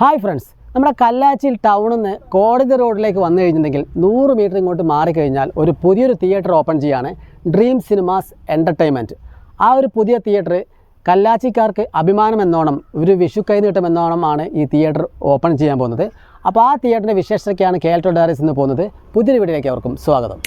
Hi friends നമ്മുടെ കല്ലാച്ചിയിൽ ടൗണിൽ നിന്ന് കോടതി റോഡിലേക്ക് വന്നു കഴിഞ്ഞിട്ടുണ്ടെങ്കിൽ നൂറ് മീറ്റർ ഇങ്ങോട്ട് മാറിക്കഴിഞ്ഞാൽ ഒരു പുതിയൊരു തിയേറ്റർ ഓപ്പൺ ചെയ്യാണ് ഡ്രീം സിനിമാസ് എന്റർടൈൻമെന്റ് ആ ഒരു പുതിയ തിയേറ്റർ കല്ലാച്ചിക്കാർക്ക് അഭിമാനം എന്നോണം ഒരു വിഷു കൈനീട്ടം എന്നോണമാണ് ഈ തിയേറ്റർ ഓപ്പൺ ചെയ്യാൻ പോകുന്നത്. അപ്പോൾ ആ തിയേറ്ററിന്റെ വിശേഷമൊക്കെയാണ് കേൾട്ടോ ഡയറീസ് എന്ന് പോകുന്നത്. പുതിയൊരു വീഡിയോയിലേക്ക് അവർക്കും സ്വാഗതം.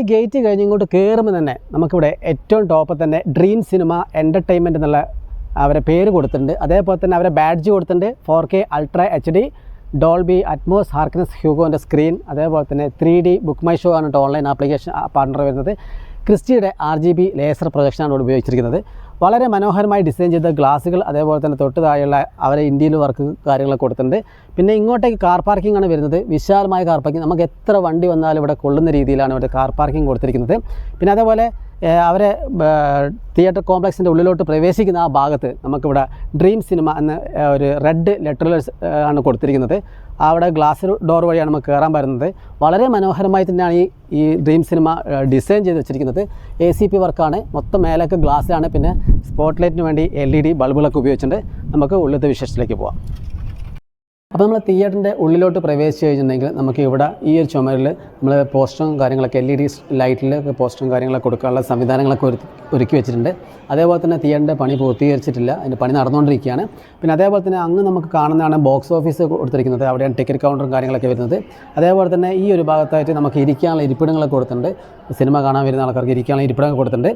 ഈ ഗേറ്റ് കഴിഞ്ഞ് ഇങ്ങോട്ട് കയറുമ്പോൾ തന്നെ നമുക്കിവിടെ ഏറ്റവും ടോപ്പിൽ തന്നെ ഡ്രീം സിനിമ എന്റർടൈൻമെന്റ് എന്നുള്ള അവരെ പേര് കൊടുത്തിട്ടുണ്ട്. അതേപോലെ തന്നെ അവരെ ബാഡ്ജ് കൊടുത്തിട്ടുണ്ട്. Four K ultra H D Dolby Atmos Harkness ഹ്യൂഗോന്റെ screen അതേപോലെ തന്നെ three D book my show ആണ് ഓൺലൈൻ ആപ്ലിക്കേഷൻ പാർട്ണർ വരുന്നത്. ക്രിസ്റ്റിയുടെ ആർ ജി ബി ലേസർ പ്രൊജക്ഷനാണ് ഉപയോഗിച്ചിരിക്കുന്നത്. വളരെ മനോഹരമായി ഡിസൈൻ ചെയ്ത ഗ്ലാസുകൾ അതേപോലെ തന്നെ തൊട്ട് താഴെയുള്ള അവരെ ഇന്ത്യയിൽ വർക്ക് കാര്യങ്ങളൊക്കെ കൊടുത്തിട്ടുണ്ട്. പിന്നെ ഇങ്ങോട്ടേക്ക് കാർ പാർക്കിംഗ് ആണ് വരുന്നത്. വിശാലമായ കാർ പാർക്കിംഗ് നമുക്ക് എത്ര വണ്ടി വന്നാലും ഇവിടെ കൊള്ളുന്ന രീതിയിലാണ് ഇവിടെ കാർ പാർക്കിംഗ് കൊടുത്തിരിക്കുന്നത്. പിന്നെ അതേപോലെ അവരെ തിയേറ്റർ കോംപ്ലക്സിന്റെ ഉള്ളിലോട്ട് പ്രവേശിക്കുന്ന ആ ഭാഗത്ത് നമുക്കിവിടെ ഡ്രീം സിനിമ എന്ന ഒരു റെഡ് ലെറ്ററേഴ്സ് ആണ് കൊടുത്തിരിക്കുന്നത്. അവിടെ ഗ്ലാസ് ഡോർ വഴിയാണ് നമുക്ക് കയറാൻ പറ്റുന്നത്. വളരെ മനോഹരമായി തന്നെയാണ് ഈ ഈ ഡ്രീം സിനിമ ഡിസൈൻ ചെയ്ത് വെച്ചിരിക്കുന്നത്. എ സി പി വർക്കാണ് മൊത്തം മേലൊക്കെ ഗ്ലാസ്സിലാണ് പിന്നെ സ്പോട്ട് ലൈറ്റിന് വേണ്ടി എൽ ഇ ഡി ബൾബുകളൊക്കെ ഉപയോഗിച്ചിട്ടുണ്ട്. നമുക്ക് ഉള്ളിലത്തെ വിശേഷത്തിലേക്ക് പോവാം. അപ്പോൾ നമ്മൾ തിയേറ്ററിന്റെ ഉള്ളിലോട്ട് പ്രവേശിച്ച് കഴിഞ്ഞിട്ടുണ്ടെങ്കിൽ നമുക്ക് ഇവിടെ ഈ ഒരു ചുമരിൽ നമ്മൾ പോസ്റ്ററും കാര്യങ്ങളൊക്കെ എൽ ഇ ഡി ലൈറ്റിൽ പോസ്റ്ററും കാര്യങ്ങളൊക്കെ കൊടുക്കാനുള്ള സംവിധാനങ്ങളൊക്കെ ഒരു ഒരുക്കി വെച്ചിട്ടുണ്ട്. അതേപോലെ തന്നെ തിയേറ്ററിന്റെ പണി പൂർത്തീകരിച്ചിട്ടില്ല. അതിന്റെ പണി നടന്നുകൊണ്ടിരിക്കുകയാണ്. പിന്നെ അതേപോലെ തന്നെ അങ്ങ് നമുക്ക് കാണുന്നതാണ് ബോക്സ് ഓഫീസ് കൊടുത്തിരിക്കുന്നത്. അവിടെയാണ് ടിക്കറ്റ് കൗണ്ടറും കാര്യങ്ങളൊക്കെ വരുന്നത്. അതേപോലെ തന്നെ ഈ ഒരു ഭാഗത്തായിട്ട് നമുക്ക് ഇരിക്കാനുള്ള ഇരിപ്പിടങ്ങളൊക്കെ കൊടുത്തിട്ടുണ്ട്. സിനിമ കാണാൻ വരുന്ന ആൾക്കാർക്ക് ഇരിക്കാനുള്ള ഇരിപ്പിടങ്ങൾ കൊടുത്തിട്ടുണ്ട്.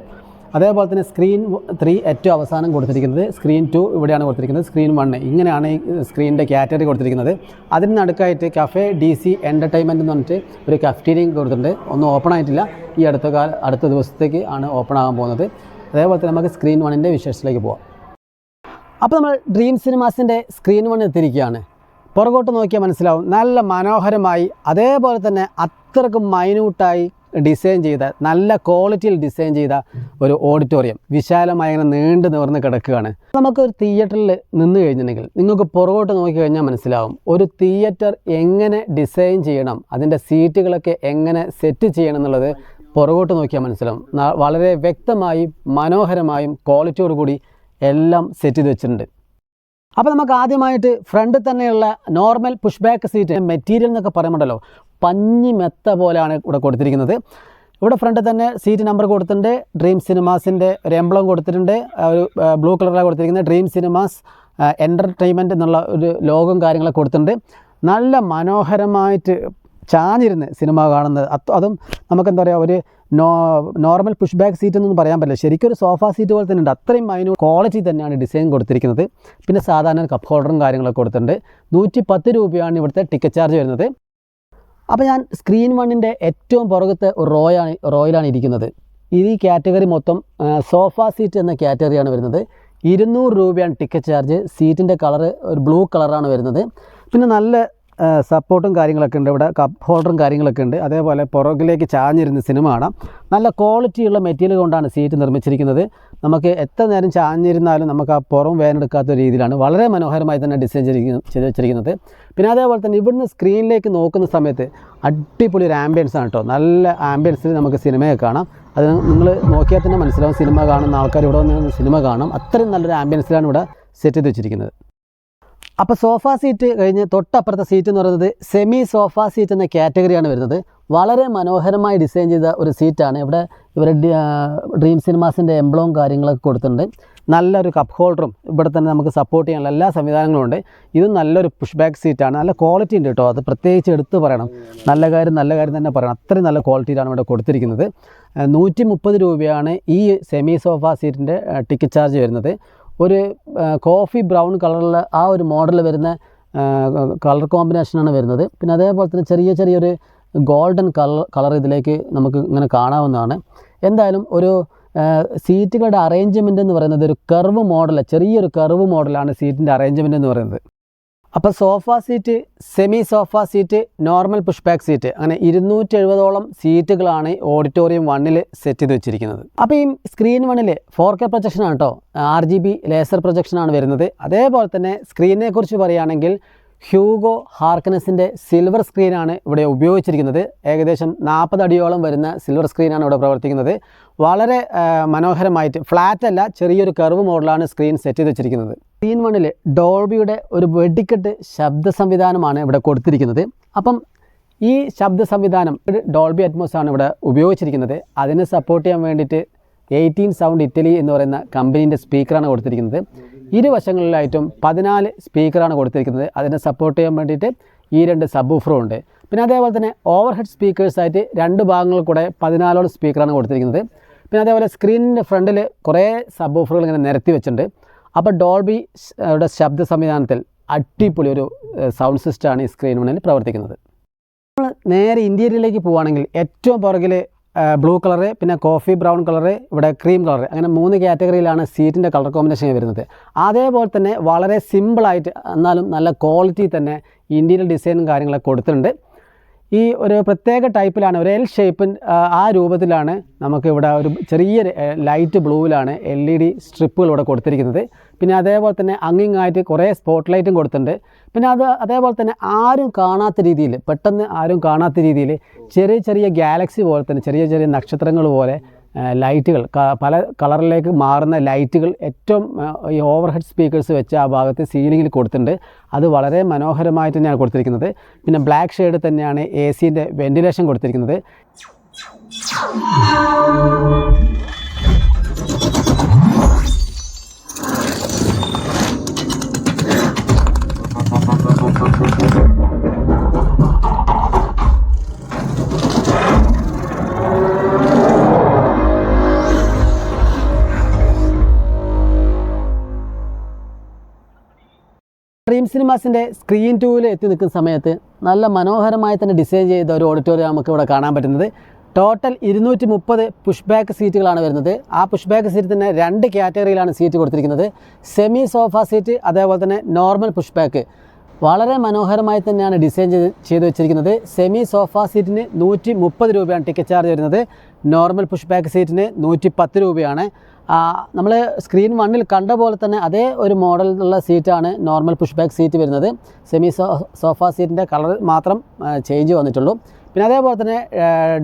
അതേപോലെ തന്നെ സ്ക്രീൻ ത്രീ ഏറ്റവും അവസാനം കൊടുത്തിരിക്കുന്നത് സ്ക്രീൻ ടു ഇവിടെയാണ് കൊടുത്തിരിക്കുന്നത് സ്ക്രീൻ വണ്ണ് ഇങ്ങനെയാണ് ഈ സ്ക്രീനിന്റെ കാറ്റഗറി കൊടുത്തിരിക്കുന്നത്. അതിന് നടുക്കായിട്ട് കഫേ ഡി സി എന്റർടൈൻമെന്റ് എന്ന് പറഞ്ഞിട്ട് ഒരു കഫ്റ്റീരിയം കൊടുത്തിട്ടുണ്ട്. ഒന്നും ഓപ്പൺ ആയിട്ടില്ല. ഈ അടുത്ത കാല അടുത്ത ദിവസത്തേക്ക് ആണ് ഓപ്പൺ ആകാൻ പോകുന്നത്. അതേപോലെ തന്നെ നമുക്ക് സ്ക്രീൻ വണ്ണിന്റെ വിശേഷത്തിലേക്ക് പോവാം. അപ്പോൾ നമ്മൾ ഡ്രീം സിനിമാസിന്റെ സ്ക്രീൻ വൺ എത്തിയിരിക്കുകയാണ്. പുറകോട്ട് നോക്കിയാൽ മനസ്സിലാവും. നല്ല മനോഹരമായി അതേപോലെ തന്നെ അത്രയ്ക്ക് മൈന്യൂട്ടായി ഡിസൈൻ ചെയ്ത നല്ല ക്വാളിറ്റിയിൽ ഡിസൈൻ ചെയ്ത ഒരു ഓഡിറ്റോറിയം വിശാലമായി ഇങ്ങനെ നീണ്ടു നിവർന്ന് കിടക്കുകയാണ്. നമുക്ക് ഒരു തിയേറ്ററിൽ നിന്ന് കഴിഞ്ഞിട്ടുണ്ടെങ്കിൽ നിങ്ങൾക്ക് പുറകോട്ട് നോക്കി കഴിഞ്ഞാൽ മനസ്സിലാവും ഒരു തിയേറ്റർ എങ്ങനെ ഡിസൈൻ ചെയ്യണം അതിന്റെ സീറ്റുകളൊക്കെ എങ്ങനെ സെറ്റ് ചെയ്യണം എന്നുള്ളത് പുറകോട്ട് നോക്കിയാൽ മനസ്സിലാവും. വളരെ വ്യക്തമായും മനോഹരമായും ക്വാളിറ്റിയോടുകൂടി എല്ലാം സെറ്റ് ചെയ്ത് വെച്ചിട്ടുണ്ട്. അപ്പോൾ നമുക്ക് ആദ്യമായിട്ട് ഫ്രണ്ടിൽ തന്നെയുള്ള normal push back seat material എന്നൊക്കെ പറയുമ്പോണ്ടല്ലോ പഞ്ഞി മെത്ത പോലെയാണ് ഇവിടെ കൊടുത്തിരിക്കുന്നത്. ഇവിടെ ഫ്രണ്ടിൽ തന്നെ സീറ്റ് നമ്പർ കൊടുത്തിട്ടുണ്ട്. ഡ്രീം സിനിമാസിന്റെ ഒരു എംബ്ലം കൊടുത്തിട്ടുണ്ട്. ഒരു ബ്ലൂ കളറാണ് കൊടുത്തിരിക്കുന്നത്. ഡ്രീം സിനിമാസ് എന്റർടൈൻമെന്റ് എന്നുള്ള ഒരു ലോഗും കാര്യങ്ങളൊക്കെ കൊടുത്തിട്ടുണ്ട്. നല്ല മനോഹരമായിട്ട് ചാഞ്ഞിരുന്ന് സിനിമ കാണുന്നത്. അത് അതും നമുക്കെന്താ പറയുക ഒരു no normal push back seat എന്നൊന്നും പറയാൻ പറ്റില്ല. ശരിക്കും ഒരു സോഫ സീറ്റ് പോലെ തന്നെ ഉണ്ട് അത്രയും അതിന് ക്വാളിറ്റി തന്നെയാണ് ഡിസൈൻ കൊടുത്തിരിക്കുന്നത്. പിന്നെ സാധാരണ കപ്പ് ഹോൾഡറും കാര്യങ്ങളൊക്കെ കൊടുത്തിട്ടുണ്ട്. നൂറ്റി പത്ത് രൂപയാണ് ഇവിടുത്തെ ടിക്കറ്റ് ചാർജ് വരുന്നത്. അപ്പോൾ ഞാൻ സ്ക്രീൻ വണ്ണിന്റെ ഏറ്റവും പുറകത്തെ റോയാണ് റോയിലാണ് ഇരിക്കുന്നത്. ഈ കാറ്റഗറി മൊത്തം സോഫ സീറ്റ് എന്ന കാറ്റഗറിയാണ് വരുന്നത്. ഇരുന്നൂറ് രൂപയാണ് ടിക്കറ്റ് ചാർജ് സീറ്റിന്റെ കളറ് ഒരു ബ്ലൂ കളറാണ് വരുന്നത്. പിന്നെ നല്ല സപ്പോർട്ടും കാര്യങ്ങളൊക്കെ ഉണ്ട്. ഇവിടെ കപ്പ് ഹോൾഡറും കാര്യങ്ങളൊക്കെ ഉണ്ട്. അതേപോലെ പുറകിലേക്ക് ചാഞ്ഞിരുന്ന സിനിമ കാണാം. നല്ല ക്വാളിറ്റിയുള്ള മെറ്റീരിയൽ കൊണ്ടാണ് സീറ്റ് നിർമ്മിച്ചിരിക്കുന്നത്. നമുക്ക് എത്ര നേരം ചാഞ്ഞിരുന്നാലും നമുക്ക് ആ പുറം വേനെടുക്കാത്ത രീതിയിലാണ് വളരെ മനോഹരമായി തന്നെ ഡിസൈൻ ചെയ്ത് വെച്ചിരിക്കുന്നത്. പിന്നെ അതേപോലെ തന്നെ ഇവിടുന്ന് സ്ക്രീനിലേക്ക് നോക്കുന്ന സമയത്ത് അടിപൊളി ഒരു ആംബിയൻസ് ആണ് കേട്ടോ നല്ല ആംബിയൻസിൽ നമുക്ക് സിനിമയെ കാണാം. അത് നിങ്ങൾ നോക്കിയാൽ തന്നെ മനസ്സിലാവും. സിനിമ കാണുന്ന ആൾക്കാർ ഇവിടെ വന്ന് സിനിമ കാണും. അത്രയും നല്ലൊരു ആംബിയൻസിലാണ് ഇവിടെ സെറ്റ് ചെയ്ത് വെച്ചിരിക്കുന്നത്. അപ്പോൾ സോഫ സീറ്റ് കഴിഞ്ഞ് തൊട്ടപ്പുറത്തെ സീറ്റ് എന്ന് പറയുന്നത് സെമി സോഫ സീറ്റ് എന്ന കാറ്റഗറിയാണ് വരുന്നത്. വളരെ മനോഹരമായി ഡിസൈൻ ചെയ്ത ഒരു സീറ്റാണ് ഇവിടെ ഇവരുടെ ഡ്രീം സിനിമാസിന്റെ എംബ്ലവും കാര്യങ്ങളൊക്കെ കൊടുത്തിട്ടുണ്ട്. നല്ലൊരു കപ്പ് ഹോൾഡറും ഇവിടെ തന്നെ നമുക്ക് സപ്പോർട്ട് ചെയ്യാനുള്ള എല്ലാ സംവിധാനങ്ങളും ഉണ്ട്. ഇത് നല്ലൊരു പുഷ് ബാക്ക് സീറ്റാണ് നല്ല ക്വാളിറ്റി ഉണ്ട് കേട്ടോ. അത് പ്രത്യേകിച്ച് എടുത്ത് പറയണം. നല്ല കാര്യം നല്ല കാര്യം തന്നെ പറയണം. അത്രയും നല്ല ക്വാളിറ്റിയിലാണ് ഇവിടെ കൊടുത്തിരിക്കുന്നത്. നൂറ്റി മുപ്പത് രൂപയാണ് ഈ സെമി സോഫ സീറ്റിന്റെ ടിക്കറ്റ് ചാർജ് വരുന്നത്. ഒരു കോഫി ബ്രൗൺ കളറിലുള്ള ആ ഒരു മോഡൽ വരുന്ന കളർ കോമ്പിനേഷനാണ് വരുന്നത്. പിന്നെ അതേപോലെ തന്നെ ചെറിയ ചെറിയൊരു ഗോൾഡൻ കളർ കളർ ഇതിലേക്ക് നമുക്ക് ഇങ്ങനെ കാണാവുന്നതാണ്. എന്തായാലും ഒരു സീറ്റുകളുടെ അറേഞ്ച്മെന്റ് എന്ന് പറയുന്നത് ഒരു കർവ് മോഡൽ ചെറിയൊരു കർവ് മോഡലാണ് സീറ്റിന്റെ അറേഞ്ച്മെന്റ് എന്ന് പറയുന്നത്. അപ്പോൾ sofa seat semi sofa seat normal push back seat അങ്ങനെ ഇരുന്നൂറ്റി എഴുപതോളം സീറ്റുകളാണ് ഓഡിറ്റോറിയം വണ്ണിൽ സെറ്റ് ചെയ്ത് വെച്ചിരിക്കുന്നത്. അപ്പോൾ ഈ സ്ക്രീൻ വണ്ണിൽ ഫോർ കെ പ്രൊജക്ഷനാണ് കേട്ടോ ആർ ജി ബി ലേസർ പ്രൊജക്ഷനാണ് വരുന്നത്. അതേപോലെ തന്നെ സ്ക്രീനിനെ കുറിച്ച് പറയുകയാണെങ്കിൽ ഹ്യൂഗോ ഹാർക്കനസിന്റെ സിൽവർ സ്ക്രീനാണ് ഇവിടെ ഉപയോഗിച്ചിരിക്കുന്നത്. ഏകദേശം നാൽപ്പത് അടിയോളം വരുന്ന സിൽവർ സ്ക്രീനാണ് ഇവിടെ പ്രവർത്തിക്കുന്നത്. വളരെ മനോഹരമായിട്ട് ഫ്ലാറ്റ് അല്ല ചെറിയൊരു കർവ് മോഡലാണ് സ്ക്രീൻ സെറ്റ് ചെയ്ത് വെച്ചിരിക്കുന്നത്. സ്ക്രീൻ വണ്ണിൽ ഡോൾബിയുടെ ഒരു വെടിക്കെട്ട് ശബ്ദ സംവിധാനമാണ് ഇവിടെ കൊടുത്തിരിക്കുന്നത്. അപ്പം ഈ ശബ്ദ സംവിധാനം ഡോൾബി അറ്റ്മോസ് ആണ് ഇവിടെ ഉപയോഗിച്ചിരിക്കുന്നത്. അതിനെ സപ്പോർട്ട് ചെയ്യാൻ വേണ്ടിയിട്ട് എയ്റ്റീൻ സൗണ്ട് ഇറ്റലി എന്ന് പറയുന്ന കമ്പനീന്റെ സ്പീക്കറാണ് കൊടുത്തിരിക്കുന്നത്. ഇരുവശങ്ങളിലായിട്ടും പതിനാല് സ്പീക്കറാണ് കൊടുത്തിരിക്കുന്നത്. അതിനെ സപ്പോർട്ട് ചെയ്യാൻ വേണ്ടിയിട്ട് ഈ രണ്ട് സബ് ഉണ്ട്. പിന്നെ അതേപോലെ തന്നെ ഓവർ ഹെഡ് സ്പീക്കേഴ്സായിട്ട് രണ്ട് ഭാഗങ്ങളിൽ കൂടെ പതിനാലോളം സ്പീക്കറാണ് കൊടുത്തിരിക്കുന്നത്. പിന്നെ അതേപോലെ സ്ക്രീനിന്റെ ഫ്രണ്ടിൽ കുറേ സബ് ഓഫറുകൾ ഇങ്ങനെ നിരത്തി വെച്ചിട്ടുണ്ട്. അപ്പോൾ ഡോൾബി യുടെ ശബ്ദ സംവിധാനത്തിൽ അടിപൊളി ഒരു സൗണ്ട് സിസ്റ്റമാണ് ഈ സ്ക്രീൻ മുന്നിൽ പ്രവർത്തിക്കുന്നത്. നമ്മൾ നേരെ ഇന്റീരിയറിലേക്ക് പോവുകയാണെങ്കിൽ ഏറ്റവും പുറകിൽ ബ്ലൂ കളറ് പിന്നെ കോഫി ബ്രൗൺ കളറ് ഇവിടെ ക്രീം കളറ് അങ്ങനെ മൂന്ന് കാറ്റഗറിയിലാണ് സീറ്റിന്റെ കളർ കോമ്പിനേഷൻ വരുന്നത്. അതേപോലെ തന്നെ വളരെ സിമ്പിളായിട്ട് എന്നാലും നല്ല ക്വാളിറ്റി തന്നെ ഇന്റീരിയർ ഡിസൈനും കാര്യങ്ങളൊക്കെ കൊടുത്തിട്ടുണ്ട്. ഈ ഒരു പ്രത്യേക ടൈപ്പിലാണ് ഒരു എൽ ഷേപ്പിൻ ആ രൂപത്തിലാണ് നമുക്കിവിടെ ഒരു ചെറിയ ലൈറ്റ് ബ്ലൂവിലാണ് എൽ ഇ ഡി സ്ട്രിപ്പുകൾ ഇവിടെ കൊടുത്തിരിക്കുന്നത്. പിന്നെ അതേപോലെ തന്നെ അങ്ങിങ്ങായിട്ട് കുറേ സ്പോട്ട് ലൈറ്റും കൊടുത്തിട്ടുണ്ട്. പിന്നെ അത് അതേപോലെ തന്നെ ആരും കാണാത്ത രീതിയിൽ പെട്ടെന്ന് ആരും കാണാത്ത രീതിയിൽ ചെറിയ ചെറിയ ഗാലക്സി പോലെ തന്നെ ചെറിയ ചെറിയ നക്ഷത്രങ്ങൾ പോലെ ലൈറ്റുകൾ പല കളറിലേക്ക് മാറുന്ന ലൈറ്റുകൾ ഏറ്റവും ഈ ഓവർ ഹെഡ് സ്പീക്കേഴ്സ് വെച്ച് ആ ഭാഗത്ത് സീലിങ്ങിൽ കൊടുത്തിട്ടുണ്ട്. അത് വളരെ മനോഹരമായി തന്നെയാണ് കൊടുത്തിരിക്കുന്നത്. പിന്നെ ബ്ലാക്ക് ഷെയ്ഡ് തന്നെയാണ് എ സീന്റെ വെന്റിലേഷൻ കൊടുത്തിരിക്കുന്നത്. സിനിമാസിന്റെ സ്ക്രീൻ ടൂവിൽ എത്തി നിൽക്കുന്ന സമയത്ത് നല്ല മനോഹരമായി തന്നെ ഡിസൈൻ ചെയ്ത ഒരു ഓഡിറ്റോറിയം നമുക്ക് ഇവിടെ കാണാൻ പറ്റുന്നത്. ടോട്ടൽ ഇരുന്നൂറ്റി മുപ്പത് പുഷ് ബാക്ക് സീറ്റുകളാണ് വരുന്നത്. ആ പുഷ് ബാക്ക് സീറ്റ് തന്നെ രണ്ട് കാറ്റഗറിയിലാണ് സീറ്റ് കൊടുത്തിരിക്കുന്നത്. സെമി സോഫ സീറ്റ് അതേപോലെ തന്നെ നോർമൽ പുഷ് ബാക്ക് വളരെ മനോഹരമായി തന്നെയാണ് ഡിസൈൻ ചെയ്ത് ചെയ്ത് വെച്ചിരിക്കുന്നത്. സെമി സോഫ സീറ്റിന് നൂറ്റി മുപ്പത് രൂപയാണ് ടിക്കറ്റ് ചാർജ് വരുന്നത്. നോർമൽ പുഷ് ബാക്ക് സീറ്റിന് നൂറ്റി പത്ത് രൂപയാണ്. നമ്മൾ സ്ക്രീൻ വണ്ണിൽ കണ്ട പോലെ തന്നെ അതേ ഒരു മോഡലിലുള്ള സീറ്റാണ് നോർമൽ പുഷ് ബാക്ക് സീറ്റ് വരുന്നത്. സെമി സോഫ സീറ്റിന്റെ കളർ മാത്രം ചേഞ്ച് വന്നിട്ടുള്ളൂ. പിന്നെ അതേപോലെ തന്നെ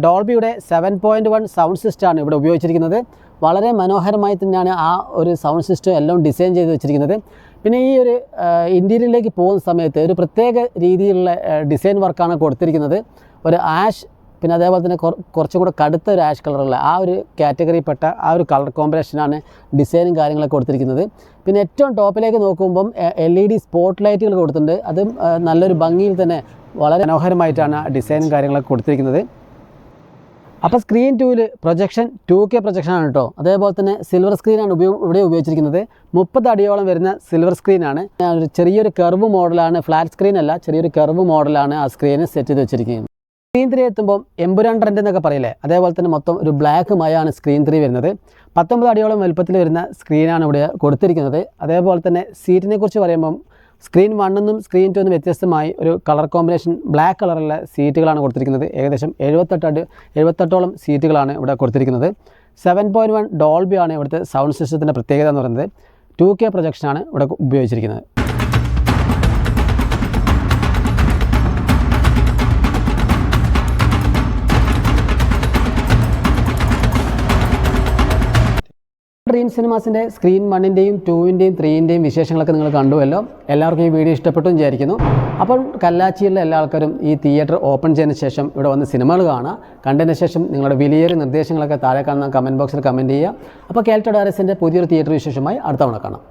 ഡോൾബിയുടെ സെവൻ പോയിന്റ് വൺ സൗണ്ട് സിസ്റ്റമാണ് ഇവിടെ ഉപയോഗിച്ചിരിക്കുന്നത്. വളരെ മനോഹരമായി തന്നെയാണ് ആ ഒരു സൗണ്ട് സിസ്റ്റം എല്ലാം ഡിസൈൻ ചെയ്ത് വെച്ചിരിക്കുന്നത്. പിന്നെ ഈ ഒരു ഇന്റീരിയറിലേക്ക് പോകുന്ന സമയത്ത് ഒരു പ്രത്യേക രീതിയിലുള്ള ഡിസൈൻ വർക്കാണ് കൊടുത്തിരിക്കുന്നത്. ഒരു ആഷ് പിന്നെ അതേപോലെ തന്നെ കുറ- കുറച്ചും കൂടെ കടുത്ത ഒരു ആഷ് കളറുള്ള ആ ഒരു കാറ്റഗറിയിൽപ്പെട്ട ആ ഒരു കളർ കോമ്പിനേഷനാണ് ഡിസൈനും കാര്യങ്ങളൊക്കെ കൊടുത്തിരിക്കുന്നത്. പിന്നെ ഏറ്റവും ടോപ്പിലേക്ക് നോക്കുമ്പം എൽ ഇ ഡി സ്പോട്ട് ലൈറ്റുകൾ കൊടുത്തിട്ടുണ്ട്. അതും നല്ലൊരു ഭംഗിയിൽ തന്നെ വളരെ മനോഹരമായിട്ടാണ് ഡിസൈനും കാര്യങ്ങളൊക്കെ കൊടുത്തിരിക്കുന്നത്. അപ്പോൾ സ്ക്രീൻ ടൂവിൽ പ്രൊജക്ഷൻ ടു കെ പ്രൊജക്ഷൻ ആണ് കേട്ടോ അതേപോലെ തന്നെ സിൽവർ സ്ക്രീനാണ് ഉപയോഗ ഇവിടെ ഉപയോഗിച്ചിരിക്കുന്നത്. മുപ്പത് അടിയോളം വരുന്ന സിൽവർ സ്ക്രീനാണ് ചെറിയൊരു കർവ് മോഡലാണ് ഫ്ലാറ്റ് സ്ക്രീൻ അല്ല ചെറിയൊരു കർവ് മോഡലാണ് ആ സ്ക്രീന് സെറ്റ് ചെയ്ത് വെച്ചിരിക്കുന്നത്. സ്ക്രീൻ ത്രീ എത്തുമ്പോൾ എമ്പുരാൻ ട്രെൻഡ് എന്നൊക്കെ പറയില്ലേ? അതേപോലെ തന്നെ മൊത്തം ഒരു ബ്ലാക്ക് മയാണ് സ്ക്രീൻ ത്രീ വരുന്നത്. പത്തൊമ്പത് അടിയോളം വലുപ്പത്തിൽ വരുന്ന സ്ക്രീനാണ് ഇവിടെ കൊടുത്തിരിക്കുന്നത്. അതേപോലെ തന്നെ സീറ്റിനെ കുറിച്ച് പറയുമ്പം സ്ക്രീൻ വണ്ണെന്നും സ്ക്രീൻ ടു എന്നും വ്യത്യസ്തമായി ഒരു കളർ കോമ്പിനേഷൻ ബ്ലാക്ക് കളറുള്ള സീറ്റുകളാണ് കൊടുത്തിരിക്കുന്നത്. ഏകദേശം എഴുപത്തെട്ട് അടി എഴുപത്തെട്ടോളം സീറ്റുകളാണ് ഇവിടെ കൊടുത്തിരിക്കുന്നത്. സെവൻ പോയിന്റ് വൺ ഡോൾബിയാണ് ഇവിടുത്തെ സൗണ്ട് സിസ്റ്റത്തിന്റെ പ്രത്യേകത എന്ന് പറയുന്നത്. ടു കെ പ്രൊജക്ഷനാണ് ഇവിടെ ഉപയോഗിച്ചിരിക്കുന്നത്. ഡ്രീം സിനിമാസിന്റെ സ്ക്രീൻ വണ്ണിന്റെയും ടൂവിന്റെയും ത്രീന്റെയും വിശേഷങ്ങളൊക്കെ നിങ്ങൾ കണ്ടുവല്ലോ. എല്ലാവർക്കും ഈ വീഡിയോ ഇഷ്ടപ്പെട്ടു വിചാരിക്കുന്നു. അപ്പോൾ കല്ലാച്ചിയിലെ എല്ലാ ആൾക്കാരും ഈ തിയേറ്റർ ഓപ്പൺ ചെയ്തതിന് ശേഷം ഇവിടെ വന്ന് സിനിമകൾ കാണുക. കണ്ടതിന് ശേഷം നിങ്ങളുടെ വിലയേറിയ നിർദ്ദേശങ്ങളൊക്കെ താഴെ കാണുന്ന കമന്റ് ബോക്സിൽ കമന്റ് ചെയ്യുക. അപ്പോൾ കാൽറ്റോ ഡയറസിന്റെ പുതിയൊരു തിയേറ്റർ വിശേഷമായി അടുത്ത തവണ കാണാം.